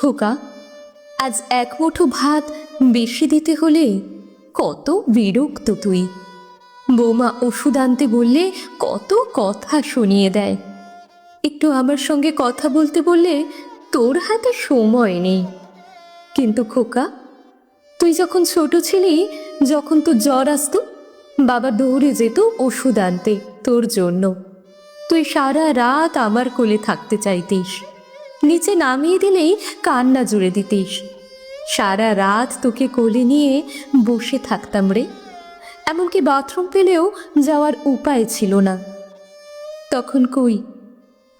খোকা, আজ এক মুঠো ভাত বেশি দিতে হলে কত বিরক্ত তুই। বৌমা ওষুধ আনতে বললে কত কথা শুনিয়ে দেয়। একটু আমার সঙ্গে কথা বলতে বললে তোর হাতে সময় নেই। কিন্তু খোকা, তুই যখন ছোট ছিলি, যখন তোর জ্বর আসতো, বাবা দৌড়ে যেত ওষুধ আনতে তোর জন্য। তুই সারা রাত আমার কোলে থাকতে চাইতিস। নিচে নামিয়ে দিলেই কান্না জুড়ে দিতিস। সারা রাত তোকে কোলে নিয়ে বসে থাকতাম রে। এমনকি বাথরুম পেলেও যাওয়ার উপায় ছিল না। তখন কই,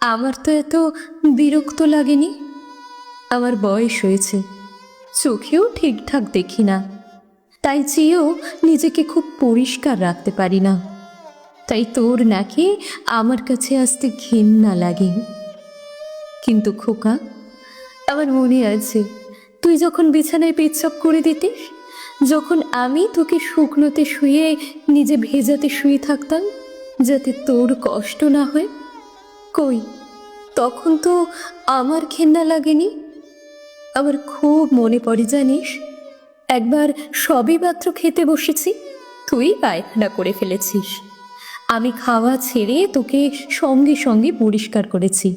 আমার তো এত বিরক্ত লাগেনি? আমার বয়স হয়েছে, চোখেও ঠিকঠাক দেখি না। তাই চেয়েও নিজেকে খুব পরিষ্কার রাখতে পারি না। তাই তোর নাকি আমার কাছে আসতে ঘেন্না লাগে। কিন্তু খোকা, আমার মনে আছে, তুই যখন বিছানায় পেচ্ছাপ করে দিতিস, যখন আমি তোকে শুকনোতে শুয়ে নিজে ভেজাতে শুয়ে থাকতাম, যাতে তোর কষ্ট না হয়, কই, তখন তো আমার ঘেন্না লাগেনি। আমার খুব মনে পড়ে জানিস, একবার সবে মাত্র খেতে বসেছি, তুই পায়খানা করে ফেলেছিস। আমি খাওয়া ছেড়ে তোকে সঙ্গে সঙ্গে পরিষ্কার করেছি।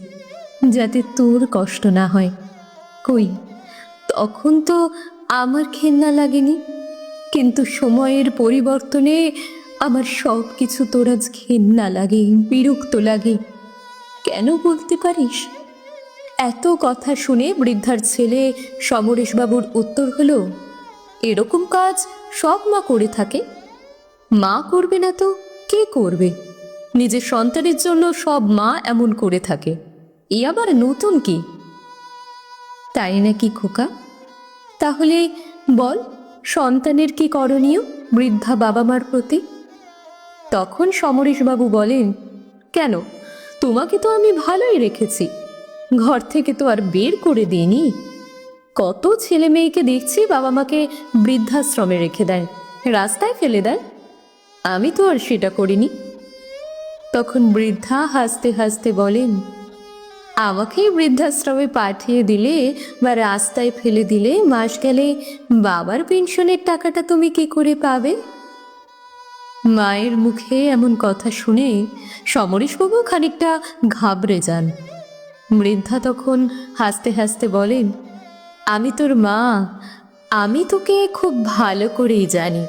যাতে তোর কষ্ট না হয়। কই, তখন তো আমার ঘেন্না লাগেনি। কিন্তু সময়ের পরিবর্তনে আমার সব কিছু তোর আজ ঘেন্না লাগে, বিরক্ত লাগে। কেন বলতে পারিস? এত কথা শুনে বৃদ্ধার ছেলে সমরেশবাবুর উত্তর হলো, এরকম কাজ সব মা করে থাকে। মা করবে না তো কে করবে? নিজের সন্তানের জন্য সব মা এমন করে থাকে। এ আবার নতুন কি? তাই নাকি খোকা? তাহলে বল, সন্তানের কি করণীয় বৃদ্ধা বাবা মার প্রতি? তখন সমরেশবাবু বলেন, কেন? তোমাকে তো আমি ভালোই রেখেছি। ঘর থেকে তো আর বের করে দিইনি। কত ছেলে মেয়েকে দেখছি বাবা মাকে বৃদ্ধাশ্রমে রেখে দেয়, রাস্তায় ফেলে দেয়। আমি তো আর সেটা করিনি। তখন বৃদ্ধা হাসতে হাসতে বলেন আমাকেই বৃদ্ধাশ্রমে পাঠিয়ে দিলে বা রাস্তায় ফেলে দিলে মাস গেলে বাবার পেনশনের টাকাটা তুমি কি করে পাবে মায়ের মুখে এমন কথা শুনে সমরেশবাবু খানিকটা ঘাবড়ে যান বৃদ্ধা তখন হাসতে হাসতে বলেন আমি তোর মা আমি তোকে খুব ভালো করেই জানি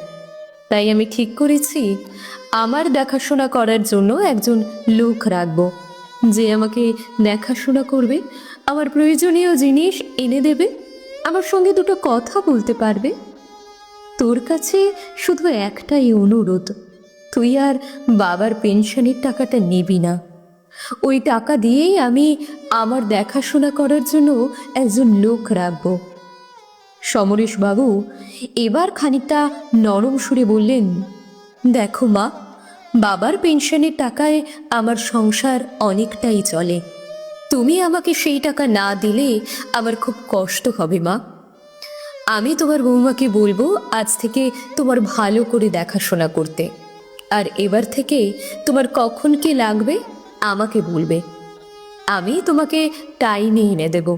তাই আমি ঠিক করেছি আমার দেখাশোনা করার জন্য একজন লোক রাখব। যে আমাকে দেখাশোনা করবে, আমার প্রয়োজনীয় জিনিস এনে দেবে, আমার সঙ্গে দুটো কথা বলতে পারবে। তোর কাছে শুধু একটাই অনুরোধ, তুই আর বাবার পেনশনের টাকাটা নিবি না। ওই টাকা দিয়েই আমি আমার দেখাশোনা করার জন্য একজন লোক রাখব। সমরেশ বাবু এবার খানিকটা নরম সুরে বললেন, দেখো মা বাবার পেনশনের টাকায় আমার সংসার অনেকটাই চলে। তুমি আমাকে সেই টাকা না দিলে আমার খুব কষ্ট হবে, মা। আমি তোমার বৌমাকে বলব আজ থেকে তোমার ভালো করে দেখাশোনা করতে। আর এবার থেকে তোমার কখন কি লাগবে আমাকে বলবে। আমি তোমাকে টাইমে এনে দেব।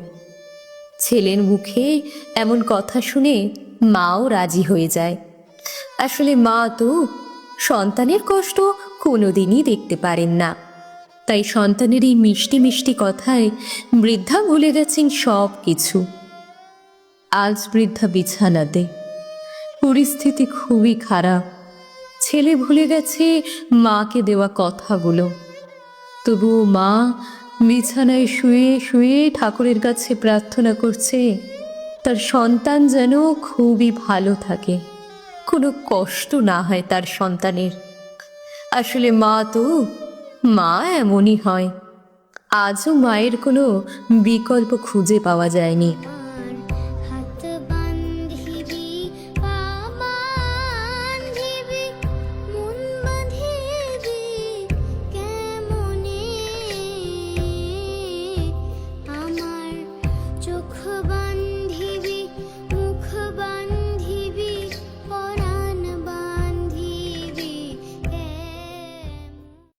ছেলের মুখে এমন কথা শুনে মাও রাজি হয়ে যায়। আসলে মা তো সন্তানের কষ্ট কোনোদিনই দেখতে পারেন না। তাই সন্তানের এই মিষ্টি মিষ্টি কথায় বৃদ্ধা ভুলে গেছেন সব কিছু। আজ বৃদ্ধা বিছানাতে। পরিস্থিতি খুবই খারাপ। ছেলে ভুলে গেছে মাকে দেওয়া কথাগুলো। তবুও মা বিছানায় শুয়ে শুয়ে ঠাকুরের কাছে প্রার্থনা করছে, তার সন্তান যেন খুবই ভালো থাকে। কোনো কষ্ট না হয় তার সন্তানের। আসলে মা তো, মা এমনই হয়। আজও মায়ের কোনো বিকল্প খুঁজে পাওয়া যায়নি। চোখ